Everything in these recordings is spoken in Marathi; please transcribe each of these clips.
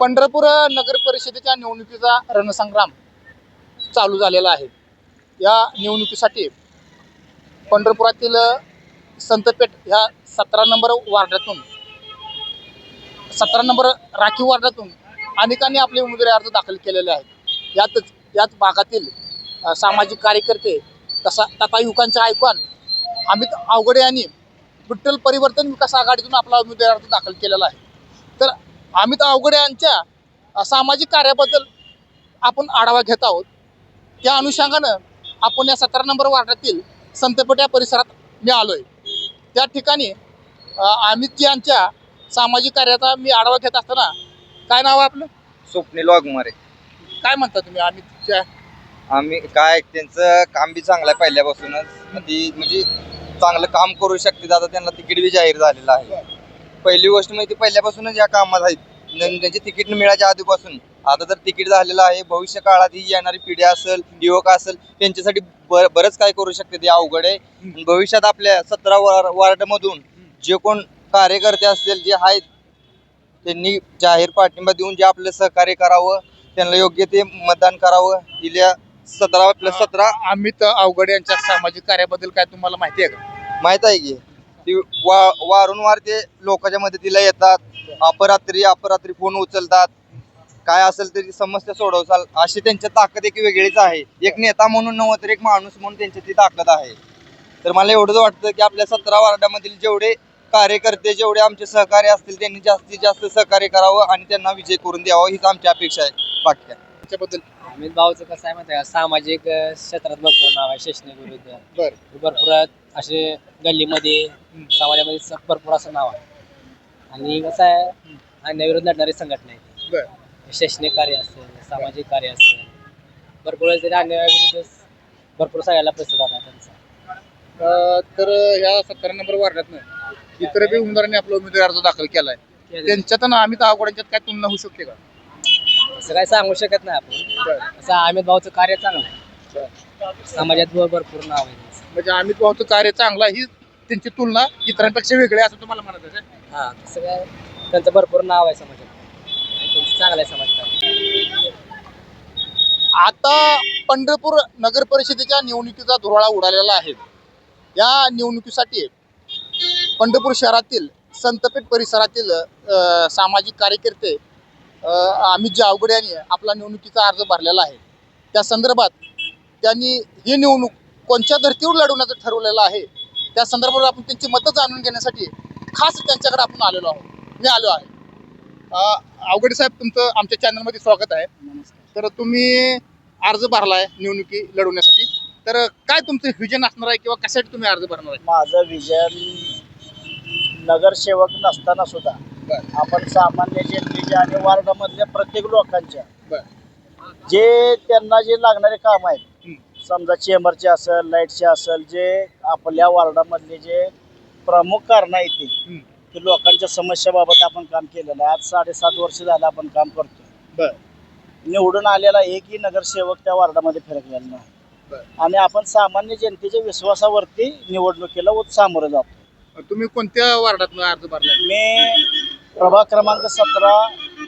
पंढरपूर नगर परिषदेच्या निवडणुकीचा रणसंग्राम चालू झालेला आहे. या निवडणुकीसाठी पंढरपुरातील संतपेठ ह्या सतरा नंबर वार्डातून सतरा नंबर राखीव वार्डातून अनेकांनी आपले उमेदवारी अर्ज दाखल केलेले आहेत. यातच याच भागातील सामाजिक कार्यकर्ते तसा तथा युवकांचे आयकॉन अमित आवगडे यांनी विठ्ठल परिवर्तन विकास आघाडीतून आपला उमेदवारी अर्ज दाखल केलेला आहे. तर अमित आवगडे यांच्या सामाजिक कार्याबद्दल आपण आढावा घेत आहोत. त्या अनुषंगानं आपण या सतरा नंबर वार्डातील संतपेठ या परिसरात मी आलोय त्या ठिकाणी अ, अमितजी यांच्या सामाजिक कार्याचा मी आढावा घेत असताना काय नाव आहे आपलं? स्वप्नील वाघमारे. काय म्हणता तुम्ही अमितच्या? आम्ही काय त्यांचं काम बी चांगलं आहे पहिल्यापासूनच. ती म्हणजे चांगलं काम करू शकते आता त्यांना तिकीट बी जाहीर झालेलं आहे. पहिली गोष्ट म्हणजे पहिल्यापासूनच या कामात आहेत. त्यांचे तिकीट मिळायच्या आधीपासून. आता तर तिकीट झालेलं आहे भविष्य काळात ही येणारी पिढी असेल युवक असेल त्यांच्यासाठी बर- बरंच काय करू शकते ते अवघड आहे. भविष्यात आपल्या सतरा वार वार्डमधून जे कोण कार्यकर्ते असतील जे आहेत त्यांनी जाहीर पाठिंबा देऊन जे आपलं सहकार्य करावं त्यांना योग्य ते मतदान करावं. गेल्या सतरा प्लस सतरा. अमित अवघडे यांच्या सामाजिक कार्याबद्दल काय तुम्हाला माहिती आहे का? माहीत आहे की. ती वा वारंवार ते लोकांच्या मदतीला येतात. अपरात्री अपरात्री फोन उचलतात. काय असेल तरी समस्या सोडवसाल अशी त्यांची ताकद एक वेगळीच आहे. एक नेता म्हणून नव्हतं तर एक माणूस म्हणून त्यांची ती ताकद आहे. तर मला एवढंच वाटतं की आपल्या सतरा वार्डामधील जेवढे कार्यकर्ते जेवढे आमचे सहकारी असतील त्यांनी जास्तीत जास्त सहकार्य करावं आणि त्यांना विजय करून द्यावा हीच आमची अपेक्षा आहे. बाकी त्याच्याबद्दल? अमित भाऊचं कसं आहे माहिती आहे का? सामाजिक अ, क्षेत्रात भरपूर नाव आहे शैक्षणिक विरुद्ध बर. भरपूर असे गल्लीमध्ये समाजामध्ये स- भरपूर असं नाव आहे. आणि कसं आहे अन्यायविरुद्ध लढणारी संघटना आहे. बर. शैक्षणिक कार्य असेल सामाजिक कार्य असेल भरपूर वेळेस तरी अन्यायाविरुद्ध भरपूर सगळ्याला प्रतिसाद आहे त्यांचा. अ, तर ह्या सतरा नंबर वार्डातनं इतर बी उमेदवारांनी आपला उमेदवारी अर्ज दाखल केलाय. त्यांच्यात आणि अमित अवघड्यांच्यात काय तुलना होऊ शकते का? असं काय सांगू शकत नाही आपण. असं अमित भाऊचं कार्य चांगलं आहे. समाजात भर- भरपूर नाव आहे. म्हणजे अमित भाऊचं कार्य चांगलं आहे, ही त्यांची तुलना इतरांपेक्षा वेगळी आहे असं तुम्हाला म्हणत आहे? हा तसं काय त्यांचं भरपूर नाव आहे समाजात. चांगलं आहे समाजात. आता पंढरपूर नगर परिषदेच्या निवडणुकीचा धुराळा उडालेला आहे. या निवडणुकीसाठी पंढरपूर शहरातील संतपेठ परिसरातील सामाजिक कार्यकर्ते अमित अवघडे यांनी आपला निवडणुकीचा अर्ज भरलेला आहे त्या संदर्भात त्यांनी ही निवडणूक कोणत्या धर्तीवर लढवण्याचं ठरवलेलं आहे त्या संदर्भात आपण त्यांची मतं जाणून घेण्यासाठी खास त्यांच्याकडे आपण आलेलो आहोत. मी आलो आहे. अवघडे साहेब तुमचं आमच्या चॅनलमध्ये स्वागत आहे. तर तुम्ही अर्ज भरलाय निवडणुकी लढवण्यासाठी. तर काय तुमचं व्हिजन असणार आहे किंवा कशासाठी तुम्ही अर्ज भरणार आहे? माझं विजन नगरसेवक नसताना सुद्धा बरं. आपण सामान्य जनतेच्या आणि वार्डामधल्या प्रत्येक लोकांच्या बरं. जे त्यांना जे लागणारे काम आहेत. समजा चेंबरचे असेल लाईटचे असेल जे आपल्या वार्डामधले जे प्रमुख कारण आहेत ते. की लोकांच्या समस्याबाबत आपण काम केलेलं आहे आज साडेसात वर्ष झालं आपण काम करतोय बरं. निवडून आलेला एकही नगरसेवक त्या वार्डामध्ये फिरकलेला नाही. आणि आपण सामान्य जनतेच्या विश्वासावरती निवडणुकीला सामोरं जातो तुम्ही कोणत्या वार्डात अर्ज भरलाय मी प्रभाग क्रमांक सतरा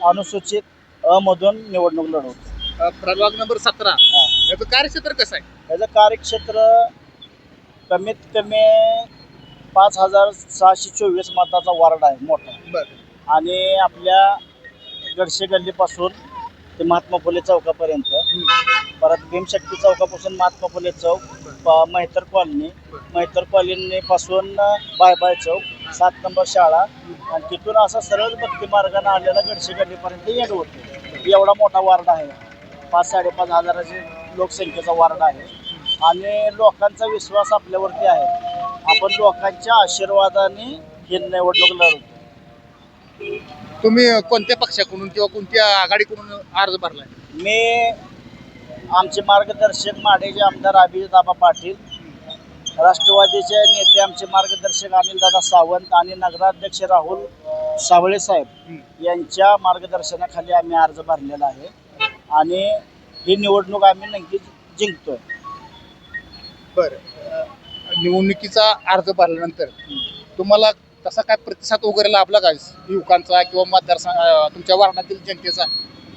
अनुसूचित अ मधून निवडणूक लढवतो. अ, प्रभाग नंबर सतरा. हा. याचं कार्यक्षेत्र कसं आहे? याचं कार्यक्षेत्र कमीत कमी पाच हजार सहाशे चोवीस मताचा वार्ड आहे मोठा. बरं. आणि आपल्या गडशे गल्लीपासून ते महात्मा फुले चौकापर्यंत. परत भीमशक्ती चौकापासून महात्मा फुले चौक प- मेहतर कॉलनी. मैत्र कॉलनी पासून बाय बाय चौक सात नंबर शाळा. आणि तिथून असा सरळ भक्ती मार्गाने आलेला गडशे गल्लीपर्यंत येण होते. एवढा मोठा वार्ड आहे. पाच साडेपाच हजाराची लोकसंख्येचा वार्ड आहे. आणि लोकांचा विश्वास आपल्यावरती आहे. आपण लोकांच्या आशीर्वादाने ही निवडणूक लढवतो. तुम्ही कोणत्या पक्षाकडून किंवा कोणत्या आघाडीकडून अर्ज भरलाय? मी आमचे मार्गदर्शक माढेचे आमदार अभिजिताबा पाटील राष्ट्रवादीचे नेते आमचे मार्गदर्शक अनिलदादा सावंत आणि नगराध्यक्ष राहुल सावळे साहेब यांच्या मार्गदर्शनाखाली आम्ही अर्ज भरलेला आहे आणि ही निवडणूक आम्ही नक्कीच जिंकतोय. बरं. निवडणुकीचा अर्ज भरल्यानंतर तुम्हाला तसा काय प्रतिसाद वगैरे लाभला का युवकांचा किंवा मतदारसंघ तुमच्या वार्डातील जनतेचा?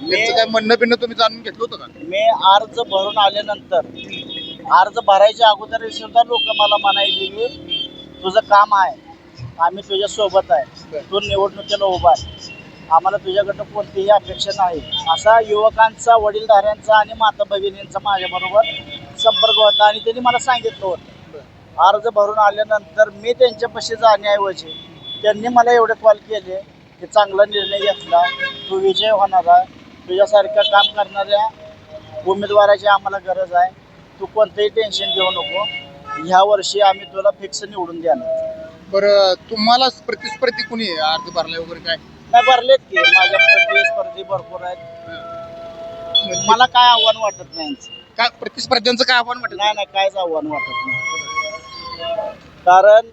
त्यांचं काय म्हणणं बिणणं तुम्ही जाणून घेतलं होतं का? मी अर्ज भरून आल्यानंतर अर्ज भरायच्या अगोदर सुद्धा लोक मला म्हणायचे की तुझं काम आहे. आम्ही तुझ्या सोबत आहे तू निवडणुकीला उभा आहे. आम्हाला तुझ्याकडनं कोणतीही अपेक्षा नाही. असा युवकांचा वडीलधाऱ्यांचा आणि माता भगिनींचा माझ्याबरोबर संपर्क होता आणि त्यांनी मला सांगितलं होतं. अर्ज भरून आल्यानंतर मी त्यांच्यापाशी जाण्याऐवजी त्यांनी मला एवढे कॉल केले की चांगला निर्णय घेतला. तू विजय होणार आहे. तुझ्यासारखं काम करणाऱ्या उमेदवाराची आम्हाला गरज आहे. तू कोणतंही टेन्शन घेऊ नको. ह्या वर्षी आम्ही तुला फिक्स निवडून देणार. बरं तुम्हाला प्रतिस्पर्धी कुणी अर्ज भरलाय वगैरे काय? नाही भरलेत की. माझ्या प्रतिस्पर्धी भरपूर आहेत. मला काय आव्हान वाटत नाही. यांचं. काय प्रतिस्पर्ध्यांचं काय आव्हान वाटत नाही नाही कायच आव्हान वाटत नाही. कारण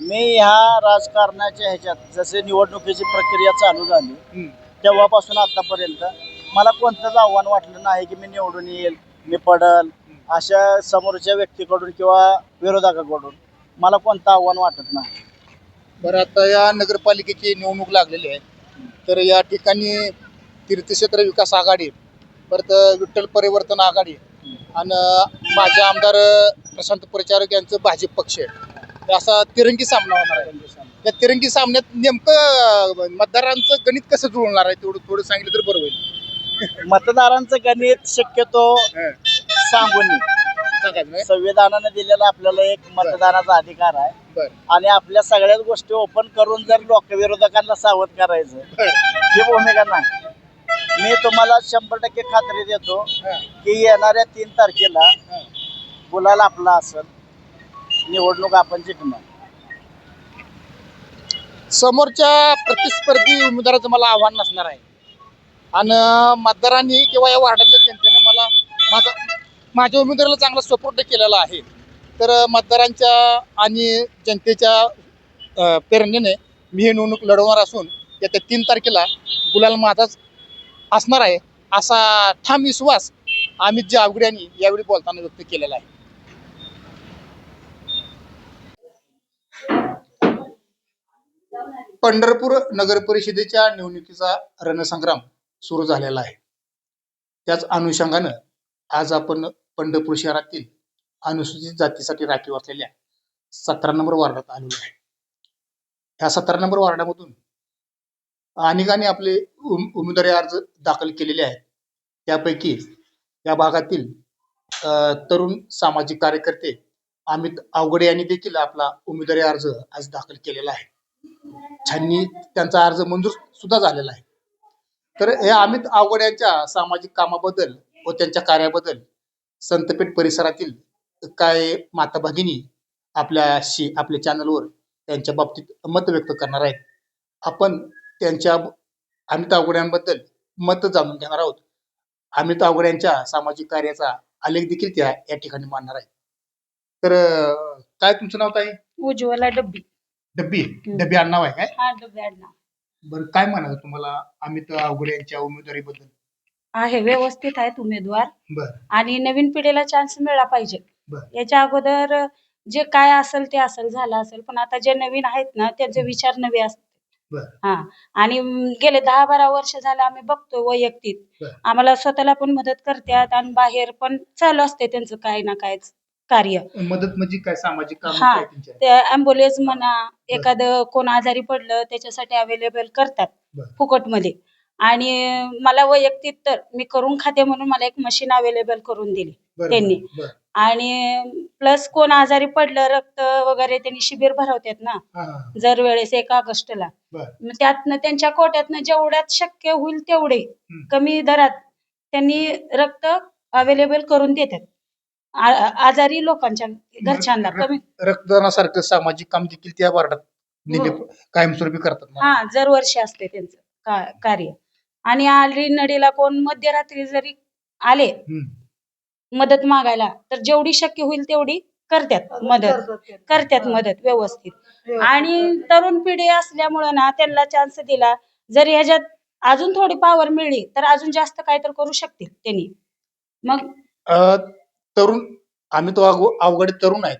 मी ह्या राजकारणाच्या ह्याच्यात जसे निवडणुकीची प्रक्रिया चालू झाली. तेव्हापासून आतापर्यंत मला कोणतंच आव्हान वाटलं नाही की मी निवडून येईल मी पडल अशा समोरच्या व्यक्तीकडून किंवा विरोधकाकडून मला कोणतं आव्हान वाटत नाही. बरं आता या नगरपालिकेची निवडणूक लागलेली आहे. तर या ठिकाणी तीर्थक्षेत्र विकास आघाडी परत विठ्ठल परिवर्तन आघाडी आणि माझे आमदार प्रशांत परिचारक यांचं भाजप पक्ष आहे. असा तिरंगी सामना होणार आहे. या तिरंगी सामन्यात नेमकं मतदारांचं गणित कसं जुळणार आहे तेवढं थोडं सांगितलं तर बरं होईल. मतदारांचं गणित शक्यतो. सांगून संविधानानं दिलेला आपल्याला एक मतदानाचा अधिकार आहे. आणि आपल्या सगळ्याच गोष्टी ओपन करून जर लोक विरोधकांना सावध करायचं ही भूमिका नाही. मी तुम्हाला शंभर टक्के खात्री देतो. की येणाऱ्या तीन तारखेला बोलायला आपला असेल निवडणूक आपण जिंकणार. समोरच्या प्रतिस्पर्धी उमेदवाराचं मला आव्हान नसणार आहे. आणि मतदारांनी किंवा या वार्डातल्या जनतेने मला माझा माझ्या उमेदवाराला चांगला सपोर्ट केलेला आहे. तर मतदारांच्या आणि जनतेच्या प्रेरणेने मी ही निवडणूक लढवणार असून येत्या तीन तारखेला गुलाल माझाच असणार आहे असा ठाम विश्वास अमित जी आवगडे यांनी यावेळी बोलताना व्यक्त केलेला आहे. पंढरपूर नगर परिषदेच्या निवडणुकीचा रणसंग्राम सुरू झालेला आहे. त्याच अनुषंगानं आज आपण पंढरपूर शहरातील अनुसूचित जातीसाठी राखीव असलेल्या सतरा नंबर वार्डात आलेलो आहे. ह्या सतरा नंबर वार्डामधून अनेकांनी आपले उम- उमेदवारी अर्ज दाखल केलेले आहेत. त्यापैकी या भागातील तरुण सामाजिक कार्यकर्ते अमित अवघडे यांनी देखील आपला उमेदवारी अर्ज आज दाखल केलेला आहे. छाननी त्यांचा अर्ज मंजूर सुद्धा झालेला आहे. तर हे अमित आवड यांच्या सामाजिक कामाबद्दल व त्यांच्या कार्याबद्दल संतपेठ परिसरातील काय माता भगिनी आपल्याशी आपल्या चॅनलवर त्यांच्या बाबतीत मत व्यक्त करणार आहेत. आपण त्यांच्या अमित आवड यांबद्दल मत जाणून घेणार आहोत. अमित आवड यांच्या सामाजिक कार्याचा आलेख देखील त्या या ठिकाणी मांडणार आहेत. तर काय तुमचं नाव काय उज्ज्वला डब्बी. डब्बी डब्बी आडनाव आहे काय? हा आडनाव. बरं काय म्हणाल तुम्हाला अमित अवघडे यांच्या उमेदवारीबद्दल? आहे व्यवस्थित आहेत उमेदवार. बर. आणि नवीन पिढीला चान्स मिळाला पाहिजे. बर. याच्या अगोदर जे काय असेल ते असेल झालं असेल पण आता जे नवीन आहेत ना त्यांचे विचार नवे असतात. बर. हा. आणि म, गेले दहा बारा वर्ष झालं आम्ही बघतो वैयक्तिक. बर. आम्हाला स्वतःला पण मदत करतात आणि बाहेर पण चालू असते त्यांचं काय ना काय कार्य मदत म्हणजे काय सामाजिक काम हा. काय ते म्हणा एखादं कोण आजारी पडलं त्याच्यासाठी अवेलेबल करतात बर. फुकटमध्ये आणि मला वैयक्तिक तर मी करून खाते म्हणून मला एक मशीन अवेलेबल करून दिली बरं, त्यांनी. बरं, आणि प्लस कोण आजारी पडलं रक्त वगैरे त्यांनी शिबिर भरवतात ना हा, हा, दर वेळेस एक ऑगस्टला बर. मग त्यातनं त्यांच्या कोट्यातनं जेवढ्यात शक्य होईल तेवढे हम्म. कमी दरात त्यांनी रक्त अवेलेबल करून देतात आ- आजारी लोकांच्या घरच्यांना कमी रक्तदानासारखं सामाजिक काम देखील त्या वार्डात नेहमी कायमस्वरूपी करतात ना. हा दरवर्षी असते त्यांचं का- कार्य. आणि आली नडीला कोण मध्यरात्री जरी आले हम्म. मदत मागायला तर जेवढी शक्य होईल तेवढी करतात मदत. करतात मदत व्यवस्थित. आणि तरुण पिढी असल्यामुळं ना त्यांना चान्स दिला जर ह्याच्यात अजून थोडी पॉवर मिळली तर अजून जास्त काय तर करू शकतील त्यांनी. मग अ, तरुण आम्ही तो अवघड तरुण आहेत.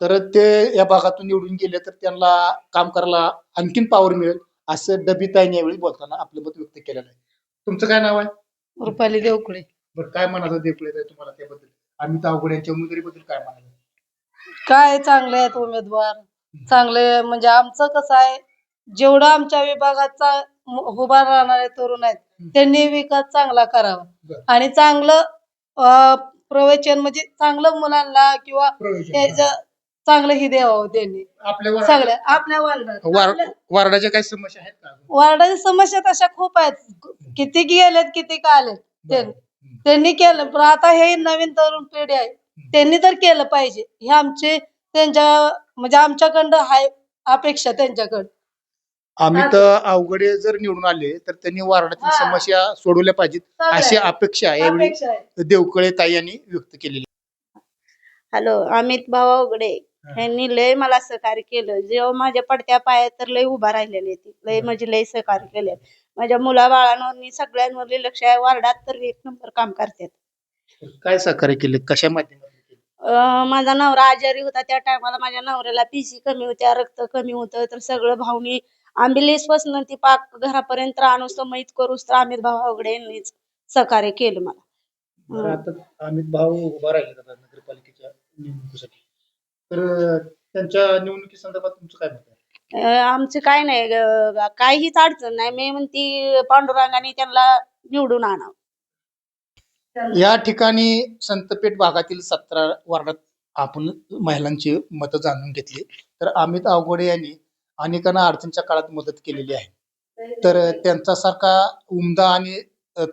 तर ते या भागातून निवडून गेले तर त्यांना काम करायला आणखीन पावर मिळेल असं डबीताईने यावेळी बोलताना आपलं मत व्यक्त केलेलं आहे. तुमचं काय नाव आहे? रुपाली देवकुळे. बरं काय म्हणायचं देवकुळे तुम्हाला त्याबद्दल? अमित अवघड यांच्या उमेदवारीबद्दल काय म्हणायचं काय चांगले आहेत उमेदवार. चांगले म्हणजे आमचं कसं आहे जेवढं आमच्या विभागाचा उभा राहणारे तरुण आहेत त्यांनी विकास चांगला करावा. आणि चांगलं प्रवचन म्हणजे चांगलं मुलांना किंवा. त्याचं चांगलं ही द्यावं त्यांनी. आपल्या वार्ड- सगळ्या आपल्या वार्डात वार्डाच्या काही समस्या आहेत का वार्डाच्या समस्या तशा खूप आहेत. किती गेलेत किती का आलेत? त्यांनी त्यांनी केलं. पण आता हे नवीन तरुण पिढी आहे. त्यांनी तर केलं पाहिजे. हे आमचे त्यांच्या म्हणजे आमच्याकडं हाय अपेक्षा त्यांच्याकडं. अमित अवघडे जर निवडून आले तर त्यांनी वार्डातील हा. समस्या सोडवल्या पाहिजेत चांगलं अशी आहे. अपेक्षा यावेळी अपेक्षा आहे. देवकळे ताई यांनी व्यक्त केलेली. हॅलो अमित भाऊ उघडे यांनी लय मला सहकार्य केलं. जेव्हा माझ्या पडत्या पायात तर लय उभा राहिलेले ती. लय म्हणजे लय सहकार्य केले. माझ्या मुलाबाळांवर मी सगळ्यांवर लय लक्ष आहे. वार्डात तर एक नंबर काम करतात. काय सहकार्य केले? कशा माध्यमातून केले? अं, माझा नवरा आजारी होता त्या टायमाला माझ्या नवऱ्याला पीसी कमी होत्या रक्त कमी होतं तर सगळं भाऊनी आंबिलेस पासून ती पाक घरापर्यंत आणूस तर मैत करूस तर अमित भाऊ अवघडे यांनीच सहकार्य केलं मला. बरं, आता अमित भाऊ उभा राहिले आता नगरपालिकेच्या निवडणुकीसाठी. तर त्यांच्या निवडणुकी संदर्भात तुमचं काय मत आहे? अं, आमचं काय नाही ग- काहीच अडचण नाही. मी म्हणती पांडुरंगाने त्यांना निवडून आणावं. या ठिकाणी संतपेठ भागातील सतरा वार्डात आपण महिलांची मतं जाणून घेतली. तर अमित अवघडे यांनी अनेकांना अडचणीच्या काळात मदत केलेली आहे. तर त्यांचा सारखा उमदा आणि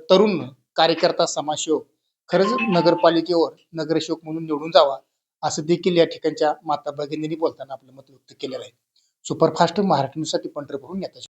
तरुण कार्यकर्ता समाजसेवक खरंच नगरपालिकेवर नगरसेवक म्हणून निवडून जावा असं देखील या ठिकाणच्या माता भगिनींनी बोलताना आपलं मत व्यक्त केलेलं आहे. सुपरफास्ट महाराष्ट्र न्यूजसाठी पंढरपूरहून येतात